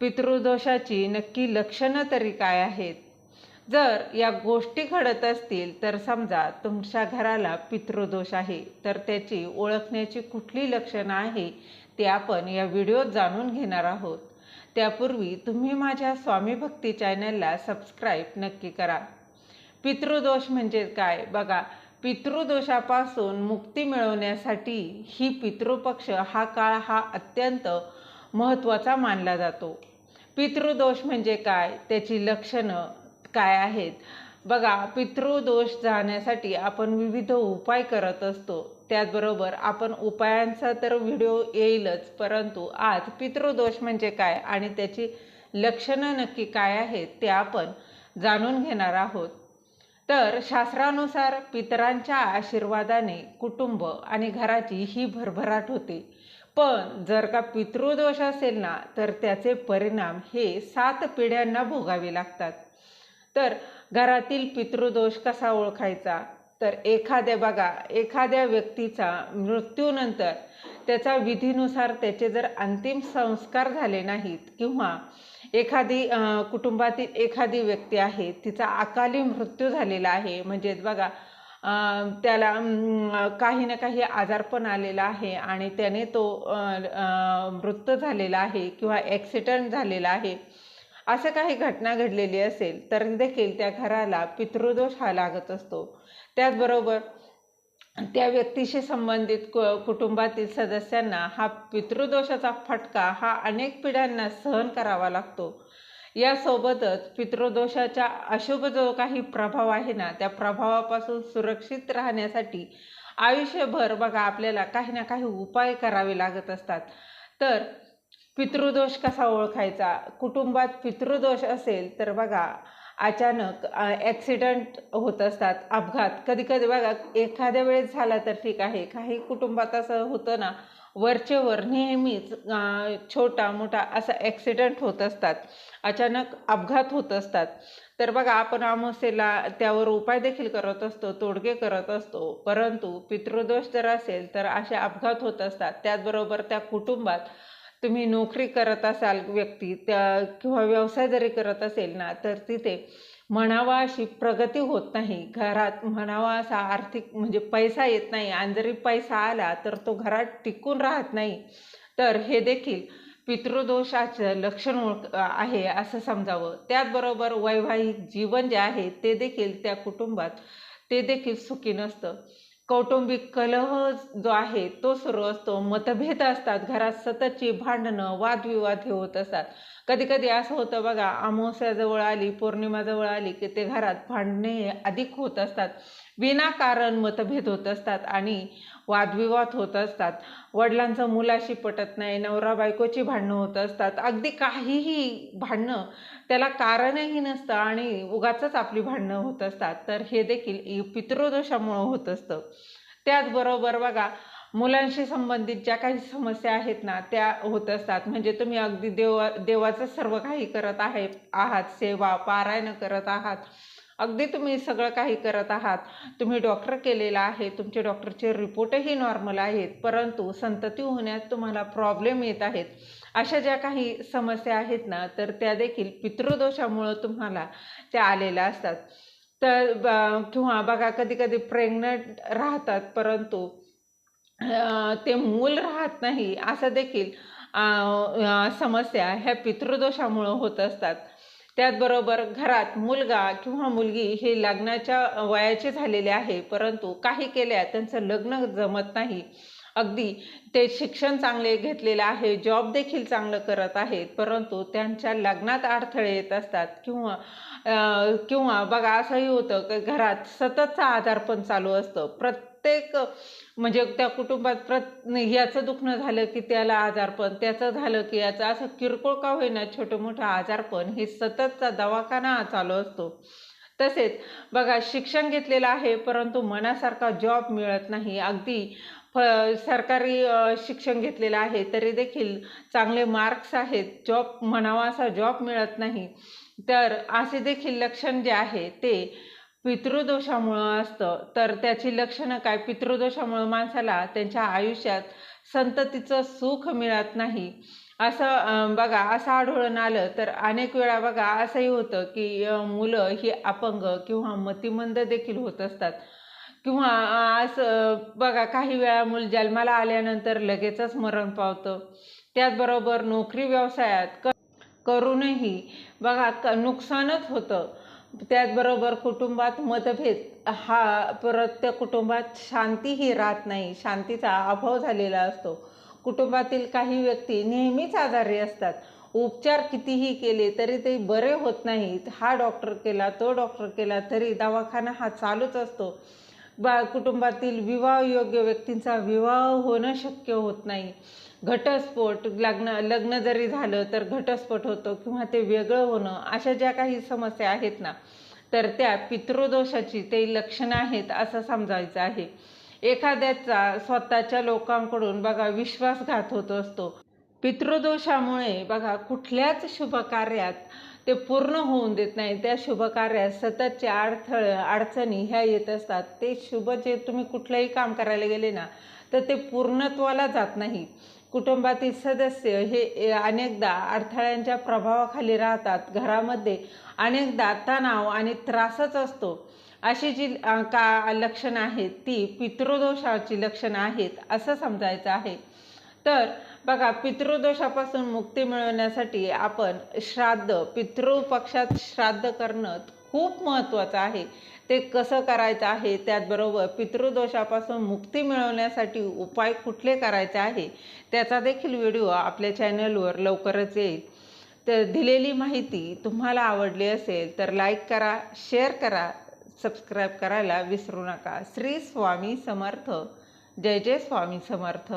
पितृदोषाची नक्की लक्षणं तरी काय आहेत? जर या गोष्टी घडत असतील तर समजा तुमच्या घराला पितृदोष आहे तर त्याची ओळखण्याची कुठली लक्षणं आहे ते आपण या व्हिडिओत जाणून घेणार आहोत. त्यापूर्वी तुम्ही माझ्या स्वामी भक्ती चॅनलला सबस्क्राईब नक्की करा. पितृदोष म्हणजे काय? बघा पितृदोषापासून मुक्ती मिळवण्यासाठी ही पितृपक्ष हा काळ हा अत्यंत महत्त्वाचा मानला जातो. पितृदोष म्हणजे काय? त्याची लक्षणं काय आहेत? बघा पितृदोष जाण्यासाठी आपण विविध उपाय करत असतो. त्याचबरोबर आपण उपायांचा तर व्हिडिओ येईलच परंतु आज पितृदोष म्हणजे काय आणि त्याची लक्षणं नक्की काय आहेत ते आपण जाणून घेणार आहोत. तर शास्त्रानुसार पितरांच्या आशीर्वादाने कुटुंब आणि घराची ही भरभराट होते. पण जर का पितृदोष असेल ना तर त्याचे परिणाम हे सात पिढ्यांना भोगावे लागतात. तर घरातील पितृदोष कसा ओळखायचा? तर एखाद्या बघा एखाद्या व्यक्तीचा मृत्यूनंतर त्याचा विधीनुसार त्याचे जर अंतिम संस्कार झाले नाहीत किंवा एखादी कुटुंबातील एखादी व्यक्ती आहे तिचा अकाली मृत्यू झालेला आहे म्हणजेच बघा त्याला काही ना काही आजारपण आलेला आहे आणि त्याने तो मृत झालेला आहे किंवा ॲक्सिडंट झालेला आहे. असं काही घटना घडलेली असेल तर देखील त्या घराला पितृदोष हा लागत असतो. त्याचबरोबर त्या व्यक्तीशी संबंधित कु कुटुंबातील सदस्यांना हा पितृदोषाचा फटका हा अनेक पिढ्यांना सहन करावा लागतो. यासोबतच पितृदोषाच्या अशुभ जो काही प्रभाव आहे ना त्या प्रभावापासून सुरक्षित राहण्यासाठी आयुष्यभर बघा आपल्याला काही ना काही उपाय करावे लागत असतात. तर पितृदोष कसा ओळखायचा? कुटुंबात पितृदोष असेल तर बघा अचानक ॲक्सिडंट होत असतात अपघात. कधी कधी बघा एखाद्या वेळेस झाला तर ठीक आहे. काही कुटुंबात असं होतं ना वरचेवर नेहमीच छोटा मोठा असा ॲक्सिडंट होत असतात. अचानक अपघात होत असतात. तर बघा आपण अमावस्येला त्यावर उपाय देखील करत असतो तोडगे करत असतो. परंतु पितृदोष जर असेल तर असे अपघात होत असतात. त्याचबरोबर त्या कुटुंबात तुम्ही नोकरी करत असाल व्यक्ती त्या किंवा व्यवसाय जरी करत असेल ना तर तिथे म्हणावा अशी प्रगती होत नाही. घरात म्हणावा असा आर्थिक म्हणजे पैसा येत नाही. आणि जरी पैसा आला तर तो घरात टिकून राहत नाही. तर हे देखील पितृदोषाचं लक्षण ओळख आहे असं समजावं. त्याचबरोबर वैवाहिक जीवन जे आहे ते देखील त्या कुटुंबात ते देखील सुखी नसतं. कौटुंबिक कलह जो आहे तो सुरू असतो. मतभेद असतात. घरात सततची भांडणं वादविवाद हे होत असतात. कधी कधी असं होतं बघा अमावस्या जवळ आली पौर्णिमा जवळ आली की ते घरात भांडणे अधिक होत असतात. विनाकारण मतभेद होत असतात आणि वादविवाद होत असतात. वडिलांचं मुलाशी पटत नाही नवरा बायकोची भांडणं होत असतात. अगदी काहीही भांडणं त्याला कारणही नसतं आणि उगाच आपली भांडणं होत असतात. तर हे देखील पितृदोषामुळं होत असतं. त्याचबरोबर बघा मुलांशी संबंधित ज्या काही समस्या आहेत ना त्या होत असतात. म्हणजे तुम्ही अगदी देवा देवाचं सर्व काही करत आहे आहात सेवा पारायण करत आहात. अगदी तुम्ही सगळं काही करत आहात. तुम्ही डॉक्टर केलेला आहे. तुमचे डॉक्टरचे रिपोर्टही नॉर्मल आहेत. परंतु संतती होण्यात तुम्हाला प्रॉब्लेम येत आहेत. अशा ज्या काही समस्या आहेत ना तर त्या देखील पितृदोषामुळं तुम्हाला त्या आलेल्या असतात. तर किंवा बघा कधी कधी प्रेग्नंट राहतात परंतु ते मूल राहत नाही असं देखील समस्या ह्या पितृदोषामुळं होत असतात. त्याचबरोबर घरात मुलगा किंवा मुलगी हे लग्नाच्या वयाचे झालेले आहे परंतु काही केल्या त्यांचं लग्न जमत नाही. अगदी ते शिक्षण चांगले घेतलेलं आहे जॉब देखील चांगलं करत आहेत परंतु त्यांच्या लग्नात अडथळे येत असतात किंवा किंवा बघा असंही होतं की घरात सततचा आधार पण चालू असतं. प्रत्येक म्हणजे त्या कुटुंबात प्रत याचं दुखणं झालं की त्याला आजारपण त्याचं झालं की याचं असं किरकोळ का होईना छोटं मोठं आजारपण हे सततचा दवाखाना चालू असतो. तसेच बघा शिक्षण घेतलेलं आहे परंतु मनासारखा जॉब मिळत नाही. अगदी फ सरकारी शिक्षण घेतलेलं आहे तरी देखील चांगले मार्क्स आहेत जॉब म्हणावा असा जॉब मिळत नाही. तर असे देखील लक्षण जे आहे ते पितृदोषामुळं असतं. तर त्याची लक्षणं काय? पितृदोषामुळं माणसाला त्यांच्या आयुष्यात संततीचं सुख मिळत नाही. असं बघा असं आढळून आलं तर अनेक वेळा बघा असंही होतं की मुलं ही अपंग किंवा मतिमंद देखील होत असतात. किंवा असं बघा काही वेळा मूल जन्माला आल्यानंतर लगेचच मरण पावतं. त्याचबरोबर नोकरी व्यवसायात क करूनही बघा क नुकसानच होतं. त्याचबरोबर कुटुंबात मतभेद हा परत त्या कुटुंबात शांतीही राहत नाही शांतीचा अभाव झालेला असतो. कुटुंबातील काही व्यक्ती नेहमीच आजारी असतात. उपचार कितीही केले तरी ते बरे होत नाहीत. हा डॉक्टर केला तो डॉक्टर केला तरी दवाखाना हा चालूच असतो. बा कुटुंबातील विवाह योग्य व्यक्तींचा विवाह होणं शक्य होत नाही. घटस्फोट लग्न लग्न जरी झालं तर घटस्फोट होतो किंवा ते वेगळं होणं अशा ज्या काही समस्या आहेत ना तर त्या पितृदोषाची ते लक्षणं आहेत असं समजायचं आहे. एखाद्याचा स्वतःच्या लोकांकडून बघा विश्वासघात होत असतो. पितृदोषामुळे बघा कुठल्याच शुभकार्यात ते पूर्ण होऊन देत नाही. त्या शुभकार्यात सततचे अडथळे अडचणी ह्या येत असतात. ते शुभ जे तुम्ही कुठलंही काम करायला गेले ना तर ते पूर्णत्वाला जात नाही. कुटुंबातील सदस्य हे अनेकदा अडथळ्यांच्या प्रभावाखाली राहतात. घरामध्ये अनेकदा तणाव आणि त्रासच असतो. अशी जी का लक्षणं आहेत ती पितृदोषाची लक्षणं आहेत असं समजायचं आहे. तर बघा पितृदोषापासून मुक्ती मिळवण्यासाठी आपण श्राद्ध पितृपक्षात श्राद्ध करणं खूप महत्त्वाचं आहे. ते कसं करायचं आहे? त्याचबरोबर पितृदोषापासून मुक्ती मिळवण्यासाठी उपाय कुठले करायचे आहे? त्याचा देखील व्हिडिओ आपल्या चॅनलवर लवकरच येईल. तर दिलेली माहिती तुम्हाला आवडली असेल तर लाईक करा शेअर करा सबस्क्राईब करायला विसरू नका. श्री स्वामी समर्थ. जय जय स्वामी समर्थ.